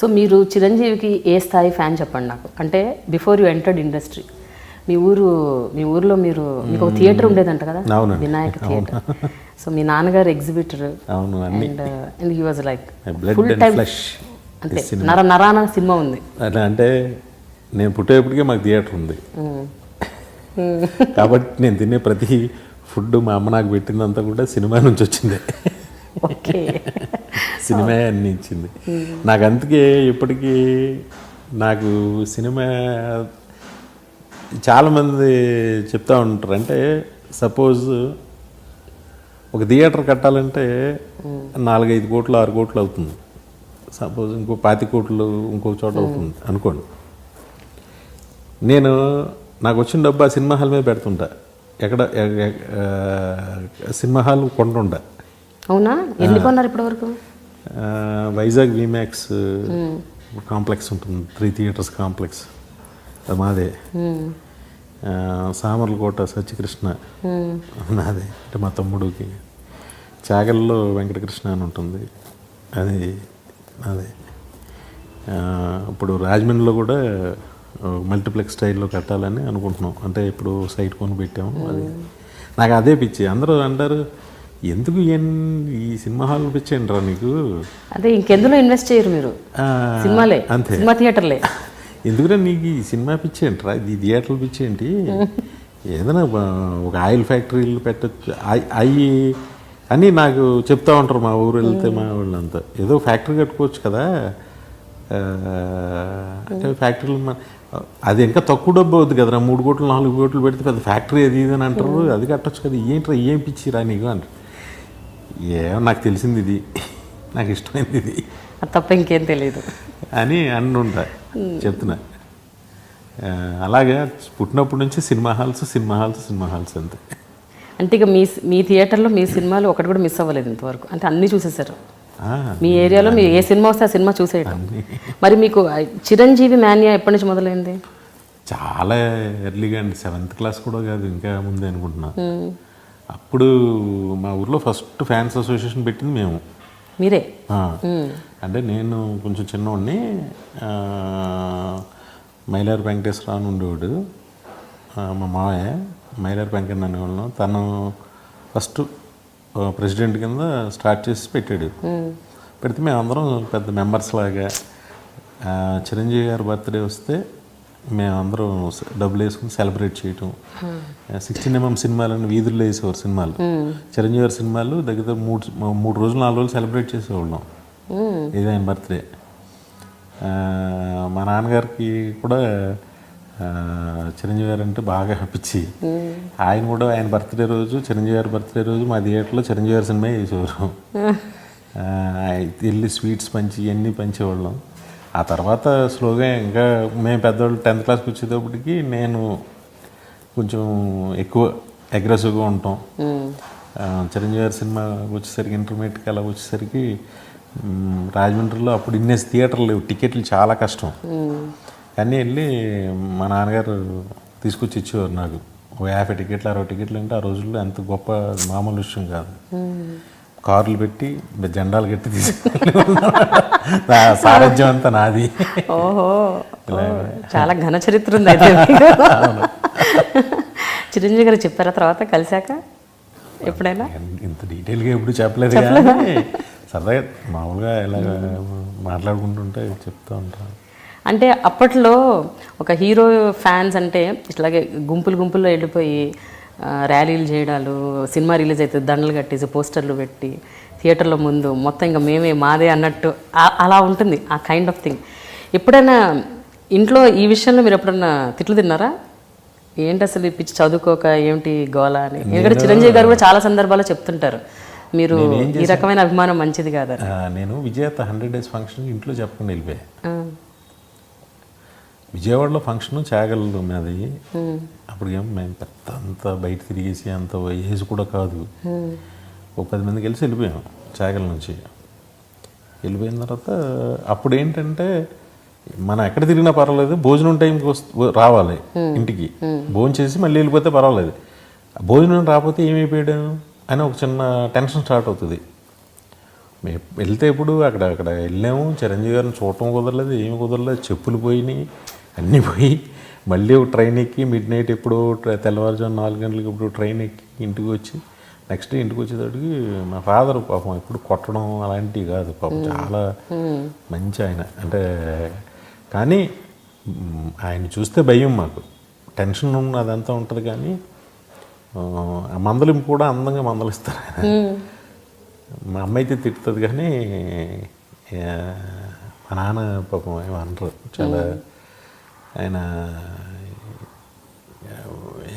So మీరు చిరంజీవికి ఏ స్థాయి ఫ్యాన్ చెప్పండి నాకు. అంటే బిఫోర్ యూ ఎంటర్డ్ ఇండస్ట్రీ. మీ ఊరు మీ ఊర్లో మీరు మీకు ఒక థియేటర్ ఉండేదంట కదా. వినాయక థియేటర్. సో మీ నాన్నగారు ఎగ్జిబిటర్. అవును and and he was like full time అంతే. నర నరాన సినిమా ఉంది. అట్లా అంటే నేను పుట్టేప్పటికే మాకు థియేటర్ ఉంది. కాబట్టి నేను తినే ప్రతి ఫుడ్ మా అమ్మ నాకు పెట్టిందంతా కూడా సినిమా నుంచి వచ్చిందే. ఓకే. సినిమా అన్ని ఇచ్చింది. నాకు అందుకే ఇప్పటికీ నాకు సినిమా చాలామంది చెప్తా ఉంటారు. అంటే సపోజ్ ఒక థియేటర్ కట్టాలంటే నాలుగైదు కోట్లు ఆరు కోట్లు అవుతుంది. సపోజ్ ఇంకో పాతి కోట్లు ఇంకో చోట అవుతుంది అనుకోండి. నేను నాకు వచ్చిన డబ్బు ఆ సినిమా హాల్ మీద పెడుతుంటా. ఎక్కడ సినిమా హాల్ కొంటుంటా అవునా? ఎన్ని కొన్నారు ఇప్పటి వరకు? వైజాగ్ విమాక్స్ కాంప్లెక్స్ ఉంటుంది. Three theatres complex. మాదే. సామర్లకోట సత్యకృష్ణ. నాదే. అంటే మా తమ్ముడికి. చాగల్లో వెంకటకృష్ణ అని ఉంటుంది. అది ఆ, ఇప్పుడు రాజమండ్రిలో కూడా మల్టీప్లెక్స్ స్టైల్లో కట్టాలని అనుకుంటున్నాం. అంటే ఇప్పుడు సైట్ కొని పెట్టాము అది. నాకు అదే పిచ్చి. అందరూ అంటారు ఎందుకు ఈ సినిమా హాల్ పిచ్చేయండి రా నీకు? అదే ఇంకెందులో ఇన్వెస్ట్ చేయరు మీరు? సినిమాలే అంతే. సినిమా థియేటర్లే. ఎందుకంటే నీకు ఈ సినిమా పిచ్చి ఏంట్రా ఇది థియేటర్లు పిచ్చి ఏంటి ఏదైనా ఒక ఆయిల్ ఫ్యాక్టరీలు పెట్టచ్చు. అవి అని నాకు చెప్తా ఉంటారు మా ఊరు వెళ్తే మా వాళ్ళంతా. ఏదో ఫ్యాక్టరీ కట్టుకోవచ్చు కదా. అంటే ఫ్యాక్టరీలు అది ఇంకా తక్కువ డబ్బు అవుద్ది కదరా. మూడు కోట్లు నాలుగు కోట్లు పెడితే పెద్ద ఫ్యాక్టరీ అది ఇది అని అంటారు. అది కట్టొచ్చు కదా. ఏంట్రా ఏం పిచ్చిరా నీకు అంటారు. ఏమో నాకు తెలిసింది ఇది. నాకు ఇష్టమైంది ఇది. తప్ప ఇంకేం తెలియదు అని అంటుంటా. చెప్తున్నా. ఆ, అలాగే పుట్టినప్పటి నుంచి cinema halls cinema halls cinema halls అంతే. అంటే ఇక మీ మీ థియేటర్లో మీ సినిమాలు ఒకటి కూడా మిస్ అవ్వలేదు ఇంతవరకు. అంటే అన్నీ చూసేసారు మీ ఏరియాలో మీరు ఏ సినిమా వస్తే ఆ సినిమా చూసేయటం. మరి మీకు చిరంజీవి మాన్యా ఎప్పటి నుంచి మొదలైంది? చాలా ఎర్లీగా అండి. సెవెంత్ క్లాస్ కూడా కాదు ఇంకా ముందే అనుకుంటున్నా. అప్పుడు మా ఊర్లో ఫస్ట్ ఫ్యాన్స్ అసోసియేషన్ పెట్టింది మేము. మీరే? అంటే నేను కొంచెం చిన్నవాడిని మైలార్ వెంకటేశ్వరరావు అని ఉండేవాడు. మా మావయ్య మైలార్ వెంకన్న అనేవాళ్ళం. తను ఫస్ట్ ప్రెసిడెంట్ కింద స్టార్ట్ చేసి పెట్టాడు. పెడితే మేమందరం పెద్ద మెంబర్స్ లాగా చిరంజీవి గారి బర్త్డే వస్తే మేమందరం డబ్బులు వేసుకుని సెలబ్రేట్ చేయటం. సిక్స్టీన్ ఎంఎం సినిమాలని వీధుల్లో వేసేవారు సినిమాలు. చిరంజీవి గారి సినిమాలు దగ్గర మూడు మూడు రోజులు నాలుగు రోజులు సెలబ్రేట్ చేసేవాళ్ళం. ఇది ఆయన బర్త్డే మా నాన్నగారికి కూడా చిరంజీవి గారు అంటే బాగా పిచ్చి. ఆయన కూడా ఆయన బర్త్డే రోజు చిరంజీవి గారి బర్త్డే రోజు మా థియేటర్లో చిరంజీవి గారి సినిమా వేసేవారు. ఆ, వెళ్ళి స్వీట్స్ పంచి ఇవన్నీ పంచేవాళ్ళం. ఆ తర్వాత స్లోగా ఇంకా మేము పెద్దవాళ్ళు టెన్త్ క్లాస్కి వచ్చేటప్పటికి నేను కొంచెం ఎక్కువ అగ్రెసివ్గా ఉంటాం. చిరంజీవి గారి సినిమా వచ్చేసరికి ఇంటర్మీడియట్కి అలా వచ్చేసరికి రాజమండ్రిలో అప్పుడు ఇన్నేసి థియేటర్లు లేవు. టికెట్లు చాలా కష్టం. కానీ వెళ్ళి మా నాన్నగారు తీసుకొచ్చి ఇచ్చేవారు నాకు. ఓ యాభై టికెట్లు అరవై టికెట్లు అంటే ఆ రోజుల్లో ఎంత గొప్ప మామూలు విషయం కాదు. కార్లు పెట్టి జెండాలు కట్టి తీసుకెళ్ళి నా సారథ్యం అంతా నాది. ఓహో. చాలా ఘన చరిత్ర ఉంది అయితే. చిరంజీవి గారు చెప్పారా తర్వాత కలిశాక? ఎప్పుడైనా? ఇంత డీటెయిల్గా ఎప్పుడు చెప్పలేదు కానీ సరదాగా మామూలుగా ఇలా మాట్లాడుకుంటుంటే చెప్తూ ఉంటాను. అంటే అప్పట్లో ఒక హీరో ఫ్యాన్స్ అంటే ఇట్లాగే గుంపులు గుంపుల్లో వెళ్ళిపోయి ర్యాలీలు చేయడాలు సినిమా రిలీజ్ అయితే దండలు కట్టేసి పోస్టర్లు పెట్టి థియేటర్లో ముందు మొత్తం ఇంకా మేమే మాదే అన్నట్టు అలా ఉంటుంది ఆ కైండ్ ఆఫ్ థింగ్ ఎప్పుడైనా ఇంట్లో ఈ విషయంలో మీరు ఎప్పుడన్నా తిట్లు తిన్నారా? ఏంటి అసలు ఈ పిచ్చి చదువుకోక ఏమిటి గోల అని? ఎందుకంటే చిరంజీవి గారు కూడా చాలా సందర్భాల్లో చెప్తుంటారు మీరు ఈ రకమైన అభిమానం మంచిది కాదని. ఆ, నేను విజేత హండ్రెడ్ డేస్ ఫంక్షన్ ఇంట్లో చెప్పకుండా వెళ్ళిపోయా. ఆ, విజయవాడలో ఫంక్షన్ చాగల్లో మాది అప్పుడు ఏం మేము పెద్ద అంత బయట తిరిగేసి అంత ఏజ్ కూడా కాదు. ఒక పది మంది కలిసి వెళ్ళిపోయాం చాగల నుంచి. వెళ్ళిపోయిన తర్వాత అప్పుడు ఏంటంటే మనం ఎక్కడ తిరిగినా పర్వాలేదు భోజనం టైంకి వస్తు రావాలి ఇంటికి. భోజనం చేసి మళ్ళీ వెళ్ళిపోతే పర్వాలేదు. భోజనం రాకపోతే ఏమైపోయాడు అని ఒక చిన్న టెన్షన్ స్టార్ట్ అవుతుంది. మేము వెళ్తే ఇప్పుడు అక్కడ అక్కడ వెళ్ళాము చిరంజీవి గారిని చూడటం కుదరలేదు ఏమి కుదరలేదు చెప్పులు పోయినాయి. అన్నీ పోయి మళ్ళీ ఒక ట్రైన్ ఎక్కి మిడ్ నైట్ ఎప్పుడు తెల్లవారుజాము నాలుగు గంటలకు ఇప్పుడు ట్రైన్ ఎక్కి ఇంటికి వచ్చి నెక్స్ట్ డే ఇంటికి వచ్చేటప్పటికి మా ఫాదర్ పాపం ఎప్పుడు కొట్టడం అలాంటివి కాదు పాపం చాలా మంచి ఆయన. అంటే కానీ ఆయన చూస్తే భయం మాకు. టెన్షన్ ఉన్న అదంతా ఉంటుంది కానీ మందలింపు కూడా అందంగా మందలిస్తారు ఆయన. మా అమ్మ అయితే తిడుతుంది కానీ మా నాన్న పాపం ఏమో అనరు. చాలా ఆయన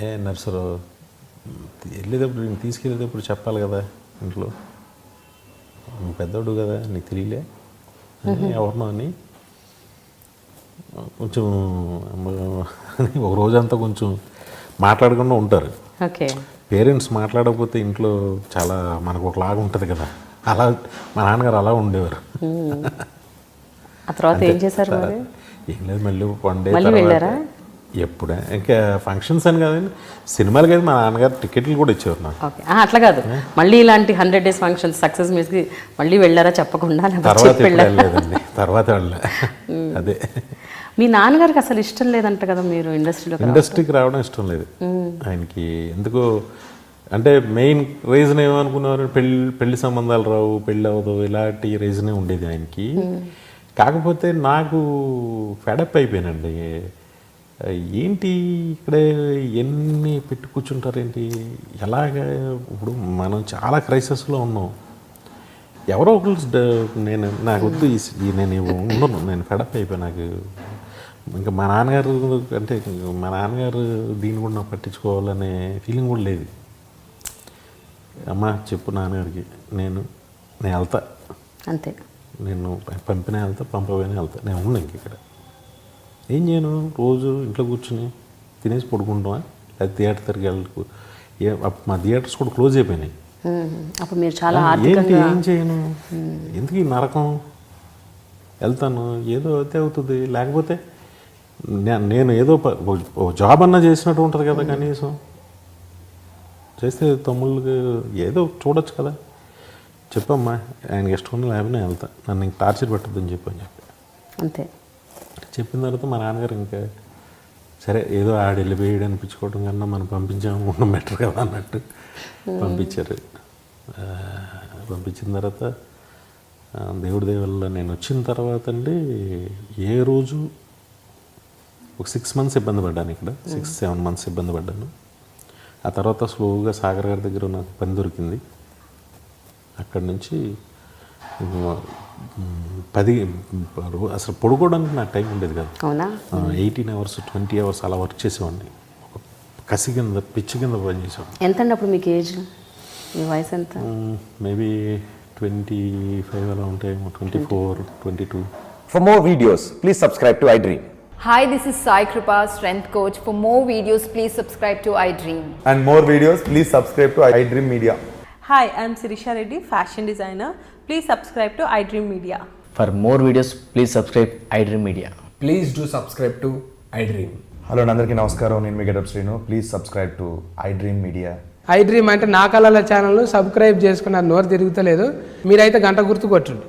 ఏ నర్సరు వెళ్ళేటప్పుడు నేను తీసుకెళ్ళేటప్పుడు చెప్పాలి కదా ఇంట్లో. నువ్వు పెద్దోడు కదా నీకు తెలియలే ఎవరినో అని. కొంచెం ఒక రోజంతా కొంచెం మాట్లాడకుండా ఉంటారు. ఓకే. పేరెంట్స్ మాట్లాడకపోతే ఇంట్లో చాలా మనకు ఒకలాగా ఉంటుంది కదా. అలా మా నాన్నగారు అలా ఉండేవారు. ఆ తర్వాత ఏం చేశారు మరి? ఏం లేదు మళ్ళీ వన్ డే మళ్ళీ వెళ్ళారా? ఎప్పుడే. ఇంకా ఫంక్షన్స్ అని కాదండి సినిమాలకి అయితే మా నాన్నగారు టికెట్లు కూడా ఇచ్చేవారు నాకు. ఓకే. అట్లా కాదు. మళ్ళీ ఇలాంటి హండ్రెడ్ డేస్ ఫంక్షన్ సక్సెస్ మీస్కి మళ్ళీ వెళ్ళారా చెప్పకుండా? తర్వాత వెళ్ళలేదండి. తర్వాత వెళ్ళలే అదే. మీ నాన్నగారికి అసలు ఇష్టం లేదంట కదా మీరు ఇండస్ట్రీలోకి రా- ఇండస్ట్రీకి రావడం ఇష్టం లేదు. ఆయనకి ఎందుకో అంటే మెయిన్ రీజన్ ఏమనుకున్నారు పెళ్ళి పెళ్ళి సంబంధాలు రావు పెళ్ళి అవ్వదు ఇలాంటి రీజనే ఉండేది ఆయనకి. కాకపోతే నాకు ఫెడప్ అయిపోయానండి. ఏంటి ఇక్కడ ఎన్ని పెట్టి కూర్చుంటారేంటి? ఎలాగ ఇప్పుడు మనం చాలా క్రైసిస్లో ఉన్నాం. ఎవరో ఒకరు నేను నాకు వద్దు ఈ నేను ఉండను నేను ఫెడప్ అయిపోయి నాకు ఇంకా మా నాన్నగారు అంటే మా నాన్నగారు దీన్ని కూడా నాకు పట్టించుకోవాలనే ఫీలింగ్ కూడా లేదు. అమ్మ చెప్పు నాన్నగారికి నేను నేను వెళ్తా. అంతే. నేను పంపిన వెళ్తా పంపపోయినా వెళ్తా. నేను ఉన్నా ఇంక ఇక్కడ. ఏం చేయను? రోజు ఇంట్లో కూర్చుని తినేసి పడుకుంటామా లేదా థియేటర్ దగ్గరికి వెళ్ళకు. ఏ మా థియేటర్స్ కూడా క్లోజ్ అయిపోయినాయి. అప్పుడు మీరు చాలా ఏంటి? ఏం చేయను? ఎందుకు ఈ నరకం? వెళ్తాను. ఏదో అయితే అవుతుంది. లేకపోతే నేను ఏదో జాబ్ అన్నా చేసినట్టు ఉంటుంది కదా కనీసం. చేస్తే తమ్ముళ్ళకి ఏదో చూడొచ్చు కదా. చెప్పమ్మా ఆయనకి ఇష్టం ఉన్న లేకపోతే నేను వెళ్తా. నన్ను ఇంక టార్చర్ పెట్టద్దని చెప్పి అని చెప్పి. అంతే. చెప్పిన తర్వాత మా నాన్నగారు ఇంకా సరే ఏదో ఆడ వెళ్ళిపోయాడు అనిపించుకోవడం కన్నా మనం పంపించాము ఉండడం బెటర్ కదా అన్నట్టు పంపించారు. పంపించిన తర్వాత దేవుడి దేవుళ్ళ నేను వచ్చిన తర్వాత అండి ఏ రోజు ఒక సిక్స్ మంత్స్ ఇబ్బంది పడ్డాను ఇక్కడ. సిక్స్ సెవెన్ మంత్స్ ఇబ్బంది పడ్డాను. ఆ తర్వాత స్లోగా సాగర్ గారి దగ్గర నాకు పని దొరికింది. అక్కడి నుంచి పది అసలు పొడుకోవడానికి నాకు టైం ఉండేది కదా. ఎయిటీన్ అవర్స్ ట్వంటీ అవర్స్ అలా వర్క్ చేసేవాడిని. కసి కింద పిచ్చి కింద పనిచేసాం ఎంత అప్పుడు మీకు ఏజ్? మీ వయసు ఎంత? మేబీ ట్వంటీ ఫైవ్ అలా ఉంటాయి twenty four twenty two. For more videos please subscribe to iDream hi this is Sai Krupa strength coach for more videos please subscribe to iDream and more videos please subscribe to iDream media Hi, I'm Sirisha Reddy, fashion designer. Please subscribe to iDream Media. For more videos, please subscribe iDream Media. please do subscribe to iDream. Hello అందరికీ నమస్కారం నేను మీ getup Srinu please subscribe to iDream media iDream అంటే నా కళల channel subscribe చేసుకున్న నోరు తిరుగుతలేదు మీరైతే గంట గుర్తు కొట్టండి